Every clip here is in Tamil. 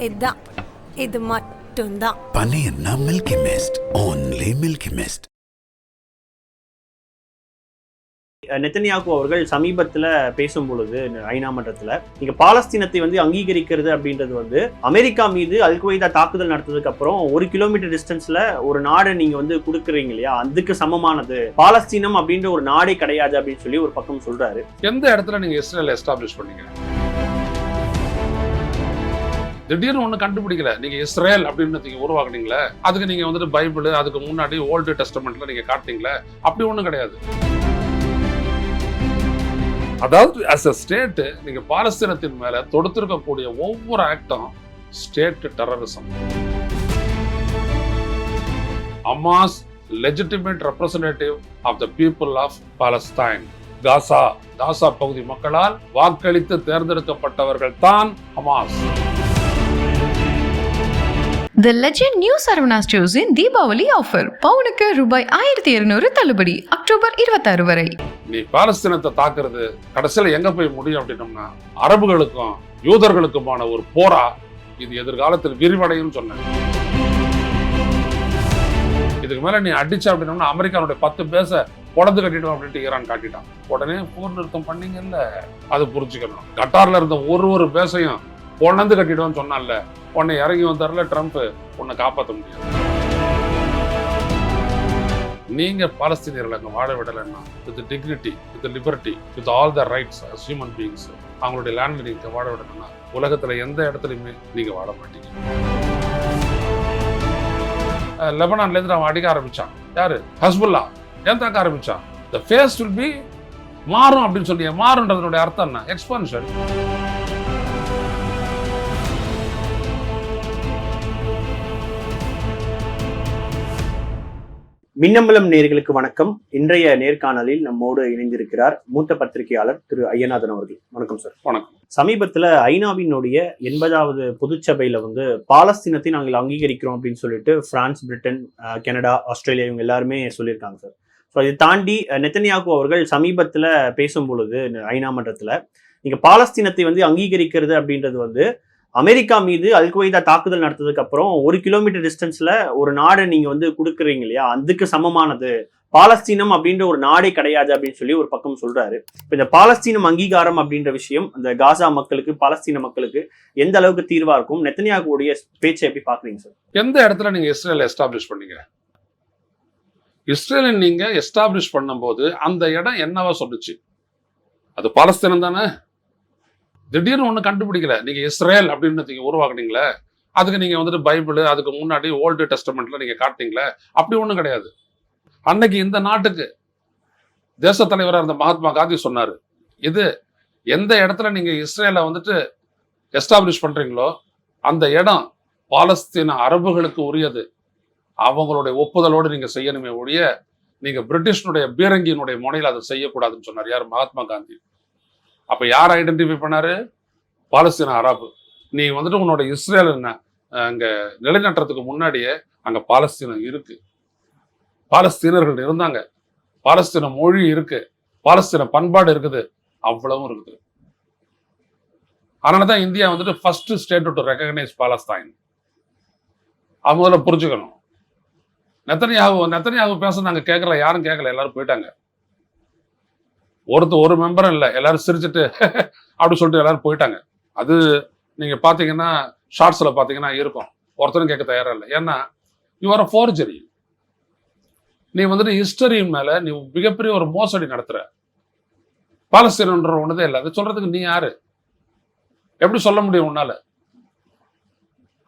இதுதான். இது மட்டும்தான். பனையன்னா Milky Mist only Milky Mist Netanyahu அவர்கள் சமீபத்துல பேசும் பொழுது ஐநா மன்றத்துல நீங்க பாலஸ்தீனத்தை வந்து அங்கீகரிக்கிறது அப்படின்றது வந்து அமெரிக்கா மீது அல்குவைதா தாக்குதல் நடத்ததுக்கு அப்புறம் ஒரு கிலோமீட்டர் டிஸ்டன்ஸ்ல ஒரு நாடை நீங்க வந்து கொடுக்குறீங்க இல்லையா? அதுக்கு சமமானது. பாலஸ்தீனம் அப்படின்ற ஒரு நாடே கிடையாது அப்படின்னு சொல்லி ஒரு பக்கம் சொல்றாரு. எந்த இடத்துல நீங்க இஸ்ரேல் எஸ்டாப்ளிஷ் பண்ணீங்க? திடீர்னு ஒண்ணு கண்டுபிடிக்கல. நீங்க இஸ்ரேல் அப்படின்னு நீங்க உருவாக்குனீங்களே அதுக்கு நீங்க வந்துட்டு பைபிள் அதுக்கு முன்னாடி ஓல்டு டெஸ்டமெண்ட்ல நீங்க காட்டுனீங்களே அப்படி ஒண்ணும் கிடையாது. அதாவது அஸ் அ ஸ்டேட் நீங்க பாலஸ்தீனத்தின் மேல தொடுத்திருக்கக்கூடிய ஒவ்வொரு ஆக்டும் state terrorism Hamas legitimate representative of the people of Palestine Gaza Gaza பகுதி மக்களால் வாக்களித்து தேர்ந்தெடுக்கப்பட்டவர்கள் தான் Hamas the legend new Saravana ஸ்டோர்ஸின் Deepavali offer பவுனுக்கு ரூபாய் ஆயிரத்தி இருநூறு தள்ளுபடி அக்டோபர் இருபத்தாறு வரை. நீ பாலஸ்தீனத்தை தாக்குறது கடைசியில் எங்க போய் முடியும் அப்படின்னம்னா அரபுகளுக்கும் யூதர்களுக்குமான ஒரு போரா இது எதிர்காலத்தில் விரிவடையும் சொன்னேன். இதுக்கு மேல நீ அடிச்ச அப்படின்னம்னா அமெரிக்காவுடைய பத்து பேச பொழந்து கட்டிடும் அப்படின்ட்டு ஈரான் காட்டிட்டான். உடனே போர் நிறுத்தம் பண்ணீங்கல்ல அது புரிஞ்சுக்கணும். கட்டார்ல இருந்த ஒரு ஒரு பேசையும் பொணந்து கட்டிடுவோம்னு சொன்னால உன்னை இறங்கி வந்தார்ல ட்ரம்ப் உன்னை காப்பாற்ற முடியாது. நீங்க பாலஸ்தீனியர்கள் அங்கே வாழ விடலைன்னா with dignity with liberty with all the rights as human beings அவங்களுடைய லேண்ட்ல நீங்க வாழ விடணும்னா உலகத்துல எந்த இடத்துலையுமே நீங்க வாழ மாட்டீங்க. லெபனான்லேருந்து லெபனான்ல அவன் அடிக்க ஆரம்பிச்சான். யாரு? ஹஸ்புல்லா. ஏன் தாக்க ஆரம்பிச்சான்? த ஃபேஸ் வில் பி மாறும் அப்படின்னு சொல்லி மாறுன்றதனுடைய அர்த்தம் என்ன? எக்ஸ்பான்ஷன் மின்னம்பலம் நேர்களுக்கு வணக்கம். இன்றைய நேர்காணலில் நம்மோடு இணைந்திருக்கிறார் மூத்த பத்திரிகையாளர் திரு ஐயநாதன் அவர்கள். வணக்கம் சார் வணக்கம். சமீபத்துல ஐநாவினுடைய எண்பதாவது பொதுச்சபையில வந்து பாலஸ்தீனத்தை நாங்கள் அங்கீகரிக்கிறோம் அப்படின்னு சொல்லிட்டு பிரான்ஸ் பிரிட்டன் கனடா ஆஸ்திரேலியா இவங்க எல்லாருமே சொல்லியிருக்காங்க சார் ஸோ இதை தாண்டி நெத்தனியாகு அவர்கள் சமீபத்துல பேசும் பொழுது ஐநா மன்றத்துல நீங்க பாலஸ்தீனத்தை வந்து அங்கீகரிக்கிறது அப்படின்றது வந்து அமெரிக்கா மீது அல்குவைதா தாக்குதல் நடத்ததுக்கு அப்புறம் ஒரு கிலோமீட்டர் டிஸ்டன்ஸ்ல ஒரு நாடை நீங்க வந்து கொடுக்குறீங்க இல்லையா? அதுக்கு சமமானது. பாலஸ்தீனம் அப்படின்ற ஒரு நாடே கிடையாது அப்படின்னு சொல்லி ஒரு பக்கம் சொல்றாரு. இப்ப இந்த பாலஸ்தீனம் அங்கீகாரம் அப்படின்ற விஷயம் அந்த காசா மக்களுக்கு பாலஸ்தீன மக்களுக்கு எந்த அளவுக்கு தீர்வா இருக்கும்? நெத்தனியாகுடைய பேச்சை எப்படி பாக்குறீங்க சார் எந்த இடத்துல நீங்க இஸ்ரேல் எஸ்டாப்ளிஷ் பண்ணீங்க? இஸ்ரேலை நீங்க எஸ்டாப்ளிஷ் பண்ணும்போது அந்த இடம் என்னவா சொல்லுச்சு? அது பாலஸ்தீனம் தானே? திடீர்னு ஒன்று கண்டுபிடிக்கல. நீங்கள் இஸ்ரேல் அப்படின்னு நீங்கள் உருவாக்குனீங்களே அதுக்கு நீங்கள் வந்துட்டு பைபிள் அதுக்கு முன்னாடி ஓல்டு டெஸ்டமெண்ட்டில் நீங்கள் காட்டிங்களே அப்படி ஒன்றும் கிடையாது. அன்னைக்கு இந்த நாட்டுக்கு தேச தலைவராக இருந்த மகாத்மா காந்தி சொன்னார் இது எந்த இடத்துல நீங்கள் இஸ்ரேலை வந்துட்டு எஸ்டாப்ளிஷ் பண்ணுறீங்களோ அந்த இடம் பாலஸ்தீன அரபுகளுக்கு உரியது. அவங்களுடைய ஒப்புதலோடு நீங்கள் செய்யணுமே ஒழிய நீங்கள் பிரிட்டிஷனுடைய பீரங்கியினுடைய முனையில் அதை செய்யக்கூடாதுன்னு சொன்னார். யார்? மகாத்மா காந்தி. அப்போ யார் ஐடென்டிஃபை பண்ணாரு? பாலஸ்தீன அராபு. நீ வந்துட்டு உன்னோட இஸ்ரேல் என்ன? அங்க நிலைநாட்டுறதுக்கு முன்னாடியே அங்க பாலஸ்தீனம் இருக்கு. பாலஸ்தீனர்கள் இருந்தாங்க. பாலஸ்தீன மொழி இருக்கு. பாலஸ்தீன பண்பாடு இருக்குது. அவ்வளவும் இருக்குது. அதனால தான் இந்தியா வந்துட்டு first state to recognise Palestine. அது முதல்ல புரிஞ்சுக்கணும். நெத்தனியாகு நெத்தனியாகு பேச நாங்கள் கேட்கல யாரும் கேட்கல எல்லாரும் போயிட்டாங்க. ஒருத்தர் ஒரு மெம்பரும் இல்லை. எல்லாரும் சிரிச்சுட்டு அப்படி சொல்லிட்டு எல்லாரும் போயிட்டாங்க. அது நீங்க பாத்தீங்கன்னா ஷார்ட்ஸ்ல பாத்தீங்கன்னா இருக்கும். ஒருத்தரும் கேட்க தயாரா இல்லை. ஏன்னா யூஆர் ஃபோர்ஜரி நீ வந்துட்டு ஹிஸ்டரியின் மேல நீ மிகப்பெரிய ஒரு மோசடி நடத்துற. பாலஸ்தீனன்ற ஒண்ணுதே இல்லை. அது சொல்றதுக்கு நீ யாரு? எப்படி சொல்ல முடியும் உன்னால?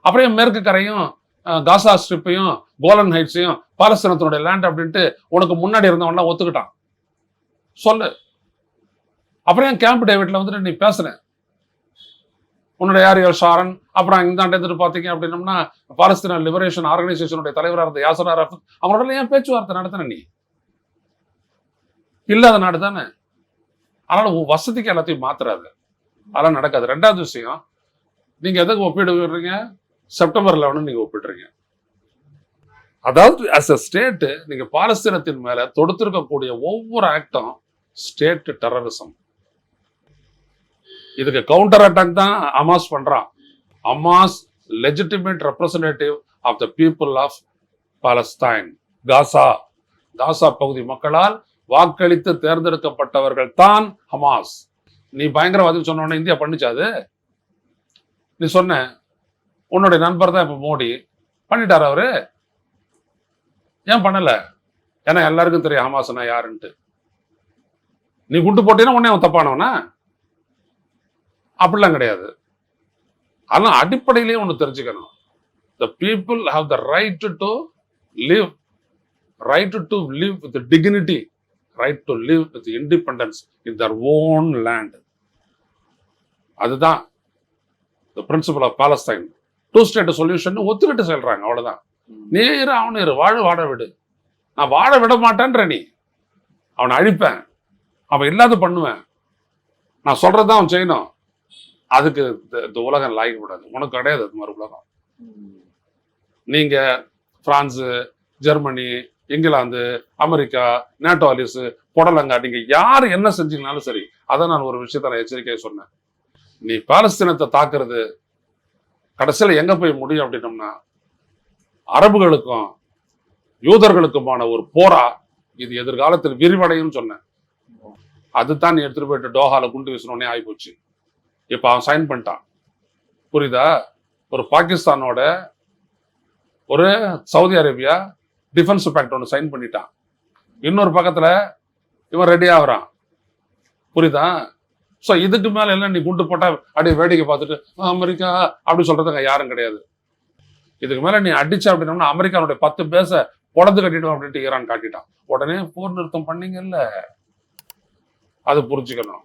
அப்படியே மேற்கு கரையும் காசா ஸ்ட்ரிப்பையும் கோலன் ஹைட்ஸையும் பாலஸ்தீனத்தினுடைய லேண்ட் அப்படின்ட்டு உனக்கு முன்னாடி இருந்தவன்லாம் ஒத்துக்கிட்டான். சொல்லு. அப்புறம் என் கேம்ப் டேவிட்ல வந்துட்டு நீ பேசுற உன்னோட யார் ஷாரன் அப்புறம் இந்தாண்ட இருந்துட்டு பார்த்தீங்க அப்படின்னம்னா பாலஸ்தீன லிபரேஷன் ஆர்கனைசேஷனுடைய தலைவராக இருந்த யாசர் அரஃபத் அவங்களோட ஏன் பேச்சுவார்த்தை நடத்தின நீ? இல்லாத நாடு தானே. அதனால உன் வசதிக்கு எல்லாத்தையும் மாத்துறாது. அதெல்லாம் நடக்காது. ரெண்டாவது விஷயம் நீங்க எதுக்கு ஒப்பிடுறீங்க விடுறீங்க? செப்டம்பர் லெவனு நீங்க ஒப்பிடுறீங்க. அதாவது அஸ் அ ஸ்டேட்டு நீங்க பாலஸ்தீனத்தின் மேல தொடுத்திருக்கக்கூடிய ஒவ்வொரு ஆக்டும் ஸ்டேட் டெரரிசம் இதுக்கு கவுண்டர் அட்டாக் தான் அமாஸ் பண்றான். Hamas legitimate representative of the people of Palestine Gaza Gaza பகுதி மக்களால் வாக்களித்து தேர்ந்தெடுக்கப்பட்டவர்கள் தான் ஹமாஸ் நீ பயங்கரவாதி சொன்ன இந்தியா பண்ணிச்சாது நீ சொன்ன உன்னுடைய நண்பர் தான் இப்ப மோடி. பண்ணிட்டார் அவரு? ஏன் பண்ணல? ஏன்னா எல்லாருக்கும் தெரியும் ஹமாஸ்னா யாருன்ட்டு. நீ குண்டு போட்டீங்கன்னா உடனே அவன் தப்பானவனா? அப்படிலாம் கிடையாது. ஆனால் அடிப்படையிலேயே ஒன்று தெரிஞ்சுக்கணும். The people have the right to live right to live with dignity right to live with independence in their own land அதுதான் the principle of Palestine two state solution ஒத்துக்கிட்டு சொல்கிறாங்க அவ்வளோதான் நேரு அவனு இரு வாழ வாழ விடு. நான் வாழ விட மாட்டேன்ற நீ. அவனை அழிப்பேன். அவன் இல்லாத பண்ணுவேன். நான் சொல்றதுதான் அவன் செய்யணும். அதுக்கு இந்த- இந்த உலகம் லாய்க்க கூடாது உனக்கு கிடையாது அது மாதிரி உலகம். நீங்க பிரான்ஸு ஜெர்மனி இங்கிலாந்து அமெரிக்கா நேட்டோ அலிஸ் புடலங்கா நீங்க யார் என்ன செஞ்சீங்கனாலும் சரி அதை நான் ஒரு விஷயத்த நான் எச்சரிக்கையை சொன்னேன். நீ பாலஸ்தீனத்தை தாக்குறது கடைசியில் எங்க போய் முடியும் அப்படின்னம்னா அரபுகளுக்கும் யூதர்களுக்குமான ஒரு போரா இது எதிர்காலத்தில் விரிவடையும் சொன்னேன். அதுதான் நீ எடுத்துட்டு போயிட்டு டோஹால குண்டு வீசணுன்னே ஆகிப்போச்சு இப்போ அவன் சைன் பண்ணிட்டான். புரியுதா? ஒரு பாகிஸ்தானோட ஒரு சவுதி அரேபியா டிஃபென்ஸ் பேக்ட் ஒன்று சைன் பண்ணிட்டான். இன்னொரு பக்கத்தில் இவன் ரெடி ஆகுறான். புரியுதா? ஸோ இதுக்கு மேலே எல்லாம் நீ குண்டு போட்டால் அப்படியே வேடிக்கை பார்த்துட்டு அமெரிக்கா அப்படி சொல்கிறதுங்க யாரும் கிடையாது. இதுக்கு மேலே நீ அடிச்ச அப்படின்னோம்னா அமெரிக்கானுடைய பத்து பேச பொழந்து கட்டிட்டோம் அப்படின்ட்டு ஈரான் காட்டிட்டான். உடனே போர் நிறுத்தம் பண்ணீங்கல்ல. அது புரிஞ்சுக்கணும்.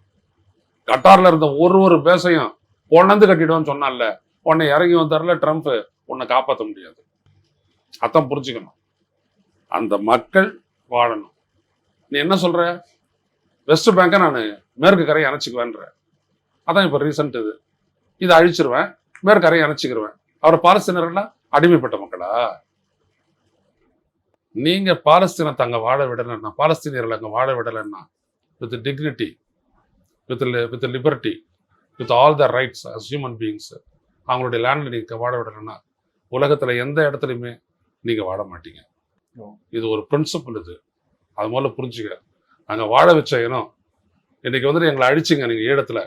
கட்டார்ல இருந்த ஒரு ஒரு பேசையும் பொண்ணந்து கட்டிடுவோம்னு சொன்னால உன்னை இறங்கி வந்தார்ல ட்ரம்ப் உன்னை காப்பாற்ற முடியாது. அதான் புரிஞ்சுக்கணும். அந்த மக்கள் வாழணும். நீ என்ன சொல்ற? வெஸ்ட் பேங்கை நான் மேற்கு கரையை அணைச்சிக்குவேன்ற. அதான் இப்போ ரீசன்ட் இது. இதை அழிச்சிருவேன் மேற்கு கரையை அணைச்சிக்கிருவேன். அவர் பாலஸ்தீனர்கள்லாம் அடிமைப்பட்ட மக்களா? நீங்க பாலஸ்தீனத்தை அங்கே வாழ விடலைன்னா பாலஸ்தீனியர்கள் அங்கே வாழ விடலைன்னா with dignity with with liberty with all the rights as human beings அவங்களுடைய லேண்டில் நீங்கள் வாழ விடலைன்னா உலகத்துல எந்த இடத்துலையுமே நீங்க வாழ மாட்டீங்க. இது ஒரு பிரின்சிபல் இது. அது முதல்ல புரிஞ்சுக்க. நாங்க வாழ வச்ச இனம் இன்னைக்கு வந்துட்டு எங்களை அழிச்சிங்க நீங்க ஈழத்துல.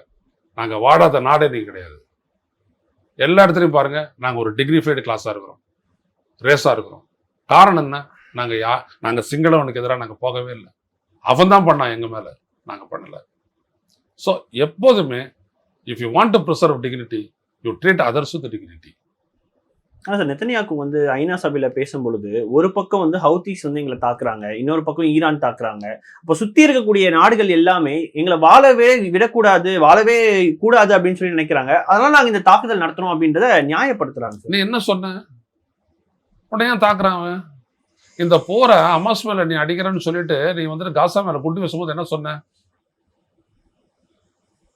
நாங்க வாழாத நாடே நீங்க கிடையாது. எல்லா இடத்துலையும் பாருங்க நாங்க ஒரு டிகிரிஃபைடு கிளாஸா இருக்கிறோம். ரேஸா இருக்கிறோம். காரணம் என்ன? நாங்க யா நாங்க சிங்களவனுக்கு எதிராக நாங்க போகவே இல்லை. அவன் தான் பண்ணான் எங்க மேல. நாங்க பண்ணல. ஸோ எப்போதுமே if you want to preserve dignity you treat others with dignity ஆனா சார் நெத்தனியாக்கு வந்து ஐநா சபையில பேசும் பொழுது ஒரு பக்கம் வந்து ஹவுதீஸ் வந்து எங்களை தாக்குறாங்க இன்னொரு பக்கம் ஈரான் தாக்குறாங்க. அப்போ சுத்தி இருக்கக்கூடிய நாடுகள் எல்லாமே எங்களை வாழவே விடக்கூடாது வாழவே கூடாது அப்படின்னு சொல்லி நினைக்கிறாங்க. அதனால நாங்க இந்த தாக்குதல் நடத்துறோம் அப்படின்றத நியாயப்படுத்துறாங்க சார். நீ என்ன சொன்ன? உடனே தாக்குறான் இந்த போரை அமாஸ் மேல நீ அடிக்கிறேன்னு சொல்லிட்டு நீ வந்துட்டு காசா மேல குண்டு வீசும்போது என்ன சொன்ன?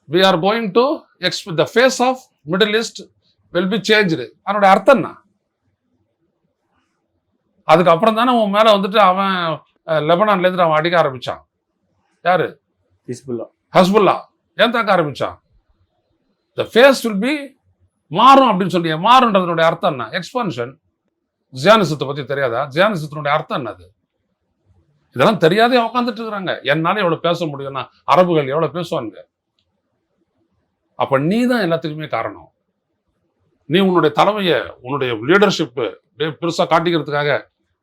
We are going to ex the face of Middle East will be change அதனோட அர்த்தம் என்ன? அதுக்கப்புறம் தானே உன் மேல வந்துட்டு அவன் அஹ், லெபனான்ல இருந்து அவன் அடிக்க ஆரம்பிச்சான். யாரு? ஹிஸ்புல்லா. ஹஸ்புல்லா. ஏன் தாக்க ஆரம்பிச்சான்? த ஃபேஸ் வில் பி மாறும் அப்படின்னு சொல்லி மாறுன்றதனுடைய அர்த்தம் என்ன? எக்ஸ்பான்ஷன் ஜியானிசத்தை பத்தி தெரியாதா? ஜியானிசத்தினுடைய அர்த்தம் என்னது? இதெல்லாம் தெரியாதே உட்காந்துட்டு இருக்கிறாங்க. என்னால எவ்வளவு பேச முடியும்னா அரபுகள் எவ்வளவு பேசுவாங்க அப்ப நீ தான் எல்லாத்துக்குமே காரணம். நீ உன்னுடைய தலைமையை உன்னுடைய லீடர்ஷிப் பெருசா காட்டிக்கிறதுக்காக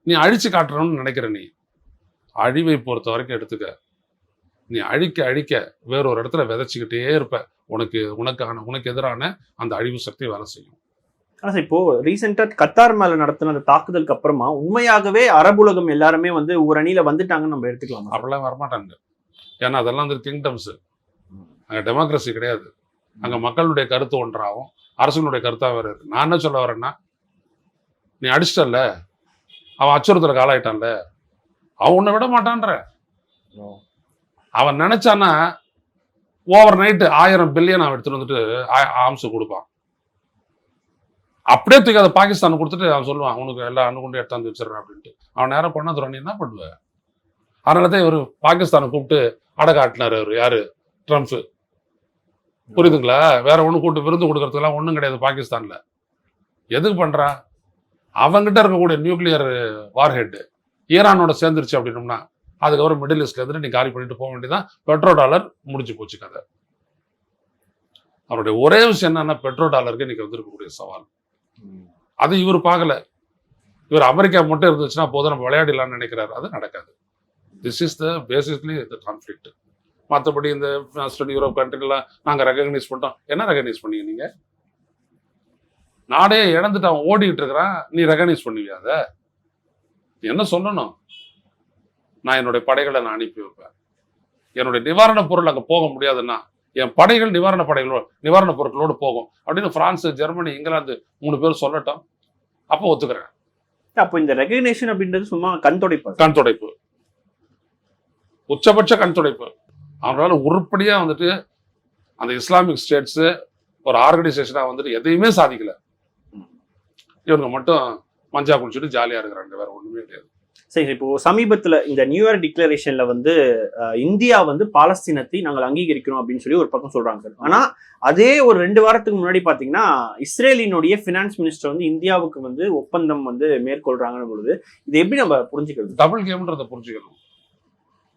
நீ அழிச்சு காட்டணும்னு நினைக்கிற நீ. அழிவை பொறுத்த வரைக்கும் எடுத்துக்க. நீ அழிக்க அழிக்க வேறொரு இடத்துல விதைச்சிக்கிட்டே இருப்ப. உனக்கு உனக்கான உனக்கு எதிரான அந்த அழிவு சக்தி வேலை செய்யும். ஆனா சார் இப்போ ரீசெண்டா கத்தார் மேல நடத்தின அந்த தாக்குதலுக்கு அப்புறமா உண்மையாகவே அரபுலகம் எல்லாருமே வந்து ஒரு அணியில வந்துட்டாங்கன்னு நம்ம எடுத்துக்கலாம்? அப்படிலாம் வரமாட்டாங்க ஏன்னா அதெல்லாம் வந்து கிங்டம்ஸ் அங்க டெமோக்ரஸி கிடையாது. அங்க மக்களுடைய கருத்து ஒன்றாகும். அரசனுடைய கருத்தா வேற இருக்கு. நான் என்ன சொல்ல வரேன்னா நீ அடிச்சிட்டல்ல. அவன் அச்சுறுத்தலுக்கு ஆளாயிட்டான்ல. அவன் உன்னை விட மாட்டான்ற. அவன் நினைச்சானா ஓவர் நைட்டு ஆயிரம் பில்லியன் அவன் எடுத்துட்டு வந்துட்டு ஆம்ஸ் கொடுப்பான். அப்படியே தூக்கி அதை பாகிஸ்தான் கொடுத்துட்டு அவன் சொல்லுவான் உனக்கு எல்லா அணுகுண்டு எடுத்தாந்து வச்சிடறேன் அப்படின்ட்டு. அவன் நேரம் தூரம் நீ என்ன பண்ணுவ? அதனால தான் இவர் பாகிஸ்தானை கூப்பிட்டு அடகாட்டினாரு அவர் யாரு? ட்ரம்ப் புரியுதுங்களா? வேற ஒண்ணு கூப்பிட்டு விருந்து கொடுக்கறதுக்கெல்லாம் ஒண்ணும் கிடையாது பாகிஸ்தான்ல. எதுக்கு பண்றா அவங்கிட்ட இருக்கக்கூடிய நியூக்ளியர் வார்ஹெட் ஈரானோட சேர்ந்துருச்சு அப்படின்னோம்னா அதுக்கப்புறம் மிடில் ஈஸ்ட்ல இருந்து நீ காலி பண்ணிட்டு போக வேண்டியதான் பெட்ரோ டாலர் முடிஞ்சு போச்சு கதை. அவருடைய ஒரே விஷயம் என்னன்னா பெட்ரோ டாலருக்கு இன்னைக்கு வந்திருக்கக்கூடிய சவால். அது இவர் பார்க்கல. இவர் அமெரிக்கா மட்டும் இருந்துச்சுன்னா போதும் நம்ம விளையாடலாம்னு நினைக்கிறாரு. அது நடக்காது. This is the basically the conflict மற்றபடி இந்த வெஸ்டர்ன் யூரோப் கண்ட்ரிலாம் நாங்கள் ரெகக்னைஸ் பண்ணிட்டோம். என்ன ரெகக்னைஸ் பண்ணீங்க நீங்க? நாடே இழந்துட்டு அவன் ஓடிட்டு இருக்கிறான். நீ ரெகக்னைஸ் பண்ணுவியா அதை? என்ன சொல்லணும்? நான் என்னுடைய படைகளை நான் அனுப்பி வைப்பேன். என்னுடைய நிவாரணப் பொருள் அங்கே போக முடியாதுன்னா என் படைகள் நிவாரண படைகளோடு நிவாரண பொருட்களோடு போகும். அப்படின்னு பிரான்ஸ் ஜெர்மனி இங்கிலாந்து மூணு பேர் சொல்லட்டும். அப்போ ஒத்துக்கிறேன். அப்போ இந்த ரெகக்னேஷன் அப்படின்றது சும்மா கண் துடைப்பு கண் துடைப்பு உச்சபட்ச கண் துடைப்பு அவங்களால உருப்படியா வந்துட்டு அந்த இஸ்லாமிக் ஸ்டேட்ஸ் ஒரு ஆர்கனைசேஷனா வந்துட்டு எதையுமே சாதிக்கல. இவங்க மட்டும் மஞ்சா குடிச்சிட்டு ஜாலியா இருக்கிறாங்க வேற ஒண்ணுமே கிடையாது. சரி இப்போ சமீபத்துல இந்த நியூயார்க் டிக்ளரேஷன்ல வந்து இந்தியா வந்து பாலஸ்தீனத்தை நாங்கள் அங்கீகரிக்கிறோம் அப்படின்னு சொல்லி ஒரு பக்கம் சொல்றாங்க சார். ஆனா அதே ஒரு ரெண்டு வாரத்துக்கு முன்னாடி பாத்தீங்கன்னா இஸ்ரேலினுடைய பினான்ஸ் மினிஸ்டர் வந்து இந்தியாவுக்கு வந்து ஒப்பந்தம் வந்து மேற்கொள்றாங்கன்னு பொழுது இது எப்படி நம்ம புரிஞ்சுக்கிறது? டபுள் கேம்ன்றதை புரிஞ்சுக்கணும்.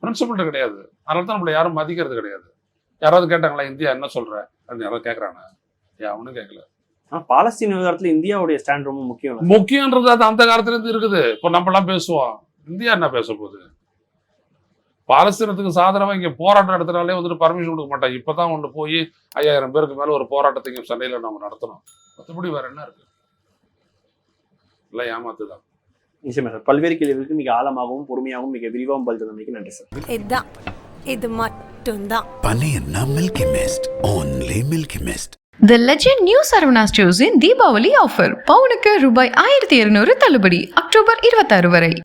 பிரின்சிபல் கிடையாது. அதனால தான் நம்மளை யாரும் மதிக்கிறது கிடையாது. யாராவது கேட்டாங்களா இந்தியா என்ன சொல்ற? அப்படின்னு யாராவது கேட்கறாங்க ஏன் அவனும் கேட்கல பாலஸ்தீன விவகாரத்துல இந்தியாவுடைய ஸ்டாண்ட் ரொம்ப முக்கியம் முக்கியன்றது அது அந்த காலத்துல இருந்து இருக்குது. இப்போ நம்மலாம் பேசுவோம். இந்தியா என்ன பேச போகுது? பாலஸ்தீனத்துக்கு சாதனமா இங்க போராட்டம் நடத்தினாலே வந்துட்டு பர்மிஷன் கொடுக்க மாட்டாங்க. இப்பதான் ஒன்று போய் ஐயாயிரம் பேருக்கு மேல ஒரு போராட்டத்தை இங்க சென்னையில நம்ம நடத்தணும். மற்றபடி வேற என்ன இருக்கு? இல்லை ஏமாத்துதான். நிச்சயமா சார். பல்வேறு கேள்விகளுக்கு மிக ஆழமாகவும் பொறுமையாகவும் மிக விரிவாகவும் பதில் தந்தமைக்கு நன்றி சார். இதுதான். இது மட்டும்தான். Panayana Milky Mist. Only Milky Mist. The legend new Saravana ஸ்டோர்ஸின் Deepavali offer பவுனுக்கு ரூபாய் ஆயிரத்தி இருநூறு தள்ளுபடி அக்டோபர் இருபத்தாறு வரை.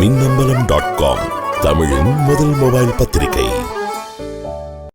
மின்னம்பலம் டாட் காம் தமிழின் முதல் மொபைல் பத்திரிகை.